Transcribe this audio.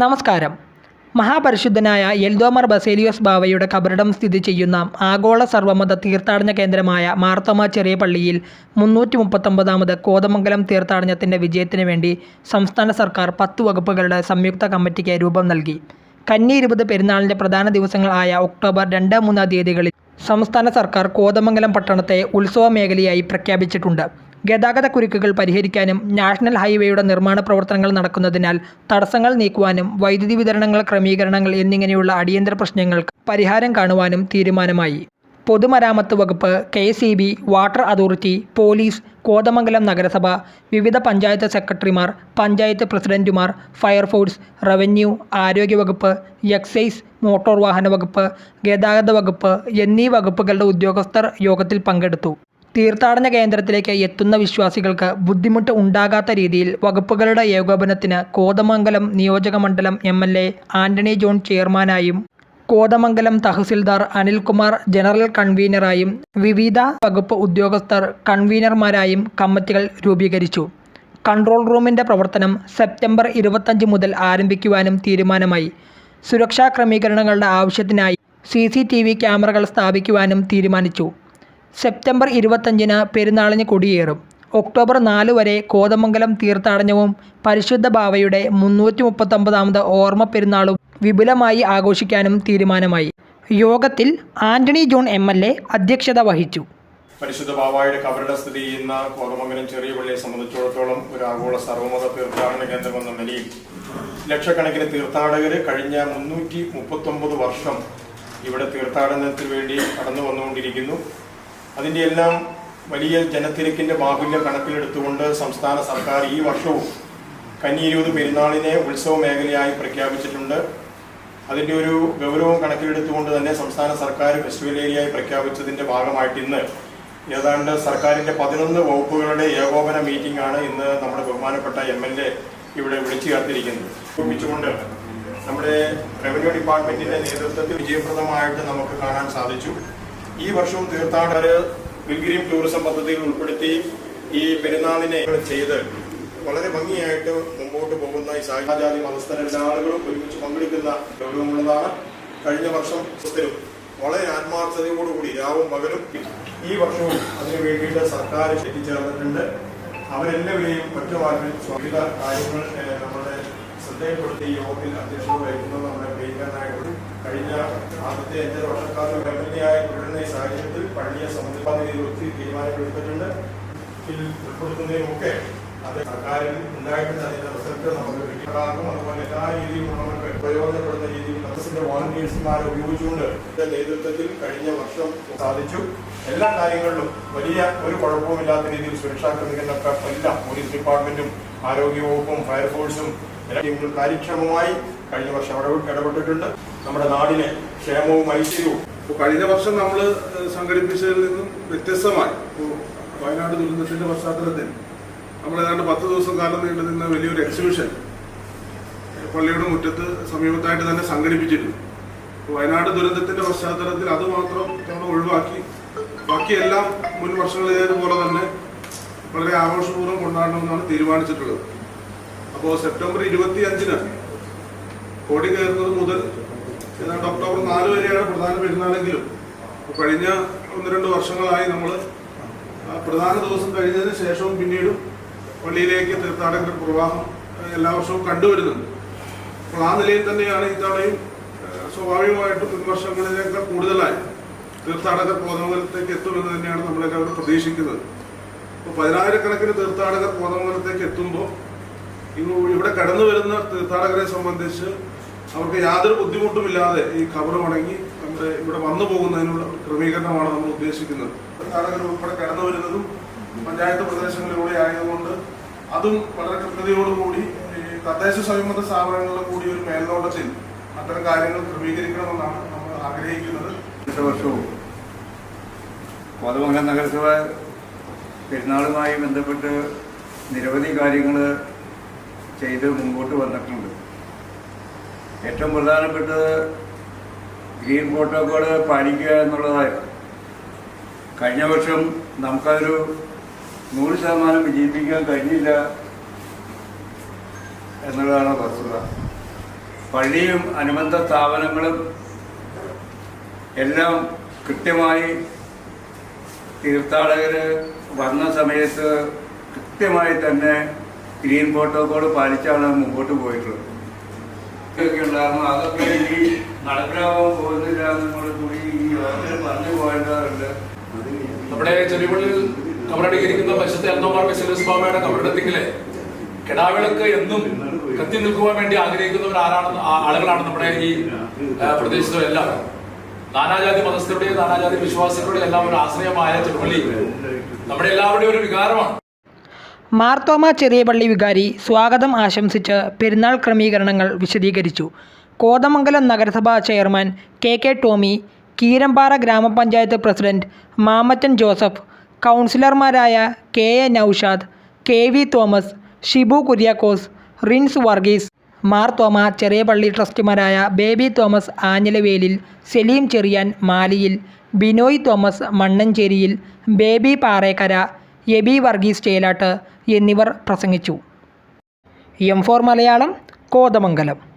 നമസ്കാരം. മഹാപരിശുദ്ധനായ എൽദോമർ ബസേലിയോസ് ബാവയുടെ കബറിടം സ്ഥിതി ചെയ്യുന്ന ആഗോള സർവമത തീർത്ഥാടന കേന്ദ്രമായ മാർത്തോമ ചെറിയ പള്ളിയിൽ മുന്നൂറ്റി മുപ്പത്തൊമ്പതാമത് കോതമംഗലം തീർത്ഥാടനത്തിന്റെ വിജയത്തിന് വേണ്ടി സംസ്ഥാന സർക്കാർ പത്ത് വകുപ്പുകളുടെ സംയുക്ത കമ്മിറ്റിക്ക് രൂപം നൽകി. കന്നി ഇരുപത് പെരുന്നാളിന്റെ പ്രധാന ദിവസങ്ങളായ ഒക്ടോബർ രണ്ട് മൂന്ന് തീയതികളിൽ സംസ്ഥാന സർക്കാർ കോതമംഗലം പട്ടണത്തെ ഉത്സവ മേഖലയായി പ്രഖ്യാപിച്ചിട്ടുണ്ട്. ഗതാഗത കുരുക്കുകൾ പരിഹരിക്കാനും നാഷണൽ ഹൈവേയുടെ നിർമ്മാണ പ്രവർത്തനങ്ങൾ നടക്കുന്നതിനാൽ തടസ്സങ്ങൾ നീക്കുവാനും വൈദ്യുതി വിതരണങ്ങൾ ക്രമീകരണങ്ങൾ എന്നിങ്ങനെയുള്ള അടിയന്തര പ്രശ്നങ്ങൾക്ക് പരിഹാരം കാണുവാനും തീരുമാനമായി. പൊതുമരാമത്ത് വകുപ്പ് K C B water authority police Kothamangalam നഗരസഭ വിവിധ പഞ്ചായത്ത് സെക്രട്ടറിമാർ പഞ്ചായത്ത് പ്രസിഡന്റുമാർ ഫയർഫോഴ്സ് റവന്യൂ ആരോഗ്യവകുപ്പ് എക്സൈസ് മോട്ടോർ വാഹന വകുപ്പ് ഗതാഗത വകുപ്പ് എന്നീ വകുപ്പുകളുടെ ഉദ്യോഗസ്ഥർ യോഗത്തിൽ പങ്കെടുത്തു. തീർത്ഥാടന കേന്ദ്രത്തിലേക്ക് എത്തുന്ന വിശ്വാസികൾക്ക് ബുദ്ധിമുട്ട് ഉണ്ടാകാത്ത രീതിയിൽ വകുപ്പുകളുടെ ഏകോപനത്തിന് കോതമംഗലം നിയോജകമണ്ഡലം M L A Antony John ചെയർമാനായും Kothamangalam tahsildar Anilkumar general കൺവീനറായും വിവിധ വകുപ്പ് ഉദ്യോഗസ്ഥർ കൺവീനർമാരായും കമ്മിറ്റികൾ രൂപീകരിച്ചു. കൺട്രോൾ റൂമിന്റെ പ്രവർത്തനം സെപ്റ്റംബർ ഇരുപത്തഞ്ച് മുതൽ ആരംഭിക്കുവാനും തീരുമാനമായി. സുരക്ഷാ ക്രമീകരണങ്ങളുടെ ആവശ്യത്തിനായി സി ക്യാമറകൾ സ്ഥാപിക്കുവാനും തീരുമാനിച്ചു. സെപ്റ്റംബർ ഇരുപത്തഞ്ചിന് പെരുന്നാളിന് കൊടിയേറും. ഒക്ടോബർ നാല് വരെ കോതമംഗലം തീർത്ഥാടനവും പരിശുദ്ധ ബാവയുടെ മുന്നൂറ്റി മുപ്പത്തൊമ്പതാമത് ഓർമ്മ പെരുന്നാളും വിപുലമായി ആഘോഷിക്കാനും തീരുമാനമായി. യോഗത്തിൽ Antony John M L A അധ്യക്ഷത വഹിച്ചു. പരിശുദ്ധ ബാബായുടെ കബറിട സ്ഥിതി ചെയ്യുന്ന കോതമംഗലം ചെറിയ പള്ളിയെ സംബന്ധിച്ചിടത്തോളം ഒരു ആഗോള സർവമത തീർത്ഥാടന കേന്ദ്രം എന്ന നിലയിൽ ലക്ഷക്കണക്കിന് തീർത്ഥാടകർ കഴിഞ്ഞ മുന്നൂറ്റി വർഷം ഇവിടെ തീർത്ഥാടനത്തിന് വേണ്ടി കടന്നു വന്നുകൊണ്ടിരിക്കുന്നു അതിന്റെ എല്ലാം വലിയ ജനത്തിരക്കിന്റെ ബാഹുല്യം കണക്കിലെടുത്തുകൊണ്ട് സംസ്ഥാന സർക്കാർ ഈ വർഷവും കന്നി ഇരുപത് പെരുന്നാളിനെ ഉത്സവ മേഖലയായി പ്രഖ്യാപിച്ചിട്ടുണ്ട്. അതിന്റെ ഒരു ഗൗരവം കണക്കിലെടുത്തുകൊണ്ട് തന്നെ സംസ്ഥാന സർക്കാർ ഫെസ്റ്റിവൽ ഏരിയയായി പ്രഖ്യാപിച്ചതിന്റെ ഭാഗമായിട്ട് ഇന്ന് ഏതാണ്ട് സർക്കാരിന്റെ പതിനൊന്ന് വകുപ്പുകളുടെ ഏകോപന മീറ്റിംഗ് ആണ് ഇന്ന് നമ്മുടെ ബഹുമാനപ്പെട്ട എം എൽ എ ഇവിടെ വിളിച്ചു ചേർത്തിരിക്കുന്നത്. ഒപ്പിച്ചുകൊണ്ട് നമ്മുടെ റവന്യൂ ഡിപ്പാർട്ട്മെന്റിന്റെ നേതൃത്വത്തിൽ വിജയപ്രദമായിട്ട് നമുക്ക് കാണാൻ സാധിച്ചു. ഈ വർഷവും തീർത്ഥാടകർ പിൽഗ്രീം ടൂറിസം പദ്ധതിയിൽ ഉൾപ്പെടുത്തി ഈ പെരുന്നാളിനെ ചെയ്ത് വളരെ ഭംഗിയായിട്ട് മുമ്പോട്ട് പോകുന്ന ഈ സാഹിത്യാജാതി മതസ്ഥരെല്ലാ ആളുകളും ഒരുമിച്ച് പങ്കെടുക്കുന്ന ഗൗരവമുള്ളതാണ്. കഴിഞ്ഞ വർഷം വളരെ ആത്മാർത്ഥതയോടുകൂടി രാവും പകലും ഈ വർഷവും അതിനു വേണ്ടിയിട്ട് സർക്കാർ എത്തിച്ചേർന്നിട്ടുണ്ട്. അവരെല്ലാവരെയും ഒറ്റവാക്കിൽ വിവിധ കാര്യങ്ങൾ ശ്രദ്ധയിൽപ്പെടുത്തി യോഗത്തിൽ അധ്യക്ഷത വഹിക്കുന്നത് നമ്മുടെ പ്രിയങ്കരനായിട്ട് കഴിഞ്ഞ ആദ്യത്തെ അഞ്ചര വർഷക്കാലം ഗവൺമെന്റിയായി തുടരുന്ന ഈ സാഹചര്യത്തിൽ പള്ളിയെ സംബന്ധിക്കുന്ന ഒത്തിരി തീരുമാനമെടുത്തിട്ടുണ്ട് ഉൾപ്പെടുത്തുന്നതിനുമൊക്കെ അത് സർക്കാരിൽ ഉണ്ടായിട്ടുണ്ട്. അതിന്റെ റിസൾട്ട് നമുക്ക് കിട്ടാറും അതുപോലെ എല്ലാ രീതിയിലും നമുക്ക് പ്രയോജനപ്പെടുന്ന രീതിയിൽ മനസ്സിന്റെ വോളണ്ടിയേഴ്സുമാരെ ഉപയോഗിച്ചുകൊണ്ട് നേതൃത്വത്തിൽ കഴിഞ്ഞ വർഷം സാധിച്ചു. എല്ലാ കാര്യങ്ങളിലും വലിയ ഒരു കുഴപ്പവുമില്ലാത്ത രീതിയിൽ സുരക്ഷാ ക്രമീകരണമൊക്കെ എല്ലാം പോലീസ് ഡിപ്പാർട്ട്മെന്റും ആരോഗ്യവകുപ്പും ഫയർഫോഴ്സും ടീമുകളും കാര്യക്ഷമമായി കഴിഞ്ഞ വർഷം ഇടപെട്ട് ഇടപെട്ടിട്ടുണ്ട്. നമ്മുടെ നാടിനെ ക്ഷേമവും ഐശ്വര്യവും. കഴിഞ്ഞ വർഷം നമ്മൾ സംഘടിപ്പിച്ചതിൽ നിന്നും വ്യത്യസ്തമായി. വയനാട് ദുരന്തത്തിന്റെ പശ്ചാത്തലത്തിൽ നമ്മൾ ഏതാണ്ട് പത്ത് ദിവസം കാലം നീണ്ടു നിന്ന വലിയൊരു എക്സിബിഷൻ പള്ളിയുടെ മുറ്റത്ത് സമീപത്തായിട്ട് തന്നെ സംഘടിപ്പിച്ചിരുന്നു. വയനാട് ദുരന്തത്തിന്റെ പശ്ചാത്തലത്തിൽ അത് മാത്രം തവണ ഒഴിവാക്കി. ബാക്കിയെല്ലാം മുൻ വർഷങ്ങളിലേതുപോലെ തന്നെ വളരെ ആഘോഷപൂർവം കൊണ്ടാടണമെന്നാണ് തീരുമാനിച്ചിട്ടുള്ളത്. അപ്പോൾ സെപ്റ്റംബർ ഇരുപത്തി അഞ്ചിന് കോടി കയറുന്നത് മുതൽ ഏതാണ്ട് ഒക്ടോബർ നാല് വരെയാണ് പ്രധാന പെരുന്നാളെങ്കിലും. കഴിഞ്ഞ ഒന്ന് രണ്ട് വർഷങ്ങളായി നമ്മൾ പ്രധാന ദിവസം കഴിഞ്ഞതിന് ശേഷവും പിന്നീടും പള്ളിയിലേക്ക് തീർത്ഥാടകരുടെ പ്രവാഹം എല്ലാ വർഷവും കണ്ടുവരുന്നുണ്ട്. അപ്പോൾ ആ നിലയിൽ തന്നെയാണ് ഈ തവണയും സ്വാഭാവികമായിട്ടും മുൻ വർഷങ്ങളിലേക്കാൾ കൂടുതലായി തീർത്ഥാടകർ കോതമംഗലത്തേക്ക് എത്തുമെന്ന് തന്നെയാണ് നമ്മളെല്ലാവരും പ്രതീക്ഷിക്കുന്നത്. അപ്പോൾ പതിനായിരക്കണക്കിന് തീർത്ഥാടകർ കോതമംഗലത്തേക്ക് എത്തുമ്പോൾ ഇവിടെ കടന്നു വരുന്ന തീർത്ഥാടകരെ സംബന്ധിച്ച് അവർക്ക് യാതൊരു ബുദ്ധിമുട്ടുമില്ലാതെ ഈ ഖബർ മടങ്ങി നമ്മുടെ ഇവിടെ വന്നു പോകുന്നതിനുള്ള ക്രമീകരണമാണ് നമ്മൾ ഉദ്ദേശിക്കുന്നത്. തീർത്ഥാടകർ ഉൾപ്പെടെ കടന്നു വരുന്നതും പഞ്ചായത്ത് പ്രദേശങ്ങളിലൂടെ ആയതുകൊണ്ട് അതും വളരെ കൃത്യതയോടുകൂടി തദ്ദേശ സ്വയംഭരണ സ്ഥാപനങ്ങളിൽ കൂടി ഒരു മേൽനോട്ടത്തിൽ അത്തരം കാര്യങ്ങൾ ക്രമീകരിക്കണമെന്നാണ് നമ്മൾ ആഗ്രഹിക്കുന്നത്. അടുത്ത വർഷവും കോതമംഗലം നഗരസഭ പെരുന്നാളുമായി ബന്ധപ്പെട്ട് നിരവധി കാര്യങ്ങൾ ചെയ്ത് മുമ്പോട്ട് വന്നിട്ടുണ്ട്. ഏറ്റവും പ്രധാനപ്പെട്ടത് ഗ്രീൻ പ്രോട്ടോകോൾ പാലിക്കുക എന്നുള്ളതായിരുന്നു കഴിഞ്ഞ വർഷം നമുക്കതൊരു നൂറ് ശതമാനം വിജയിപ്പിക്കാൻ കഴിഞ്ഞില്ല എന്നുള്ളതാണ് വസ്തുത. പള്ളിയും അനുബന്ധ സ്ഥാപനങ്ങളും എല്ലാം കൃത്യമായി തീർത്ഥാടകർ വന്ന സമയത്ത് കൃത്യമായി തന്നെ ഗ്രീൻ പ്രോട്ടോകോൾ പാലിച്ചാണ് മുമ്പോട്ട് പോയിട്ടുള്ളത്. ഇതൊക്കെ ഉണ്ടായിരുന്നു. അതൊക്കെ ഇനി നടപ്പിലാവാൻ പോകുന്നില്ല എന്നുള്ള കൂടി ഈ യോഗത്തിൽ പറഞ്ഞു പോകേണ്ടതുണ്ട്. നമ്മുടെ ചെറിയപള്ളിയിൽ കബറടങ്ങിയിരിക്കുന്ന പശുത്തെ എൽദോമാർ ശിവസ്വാമിയുടെ കബറിടത്തിലെ കിടാവിളക്ക് എന്നും കത്തി നിൽക്കുവാൻ വേണ്ടി ആഗ്രഹിക്കുന്നവർ ആരാണെന്ന് ആളുകളാണ് നമ്മുടെ ഈ പ്രദേശത്തും എല്ലാം നാനാജാതി മതസ്ഥരുടെയും നാനാജാതി വിശ്വാസികളുടെയും എല്ലാം ഒരു ആശ്രയമായ ചെറുപള്ളി. നമ്മുടെ എല്ലാവരുടെയും ഒരു വികാരമാണ്. മാർത്തോമ ചെറിയ പള്ളി വികാരി സ്വാഗതം ആശംസിച്ച് പെരുന്നാൾ ക്രമീകരണങ്ങൾ വിശദീകരിച്ചു. കോതമംഗലം നഗരസഭാ chairman K K Tomy Keerampara ഗ്രാമപഞ്ചായത്ത് പ്രസിഡന്റ് മാമറ്റൻ ജോസഫ് കൗൺസിലർമാരായ K A Noushad K V Thomas Shibu Kuriakose Rince Varghese Marthoma ചെറിയ പള്ളി ട്രസ്റ്റിമാരായ ബേബി തോമസ് ആഞ്ഞിലവേലിൽ സലീം ചെറിയാൻ മാലിയിൽ ബിനോയ് തോമസ് മണ്ണഞ്ചേരിയിൽ ബേബി പാറേക്കര എബി വർഗീസ് ചേലാട്ട് എന്നിവർ പ്രസംഗിച്ചു. M four Malayalam Kothamangalam.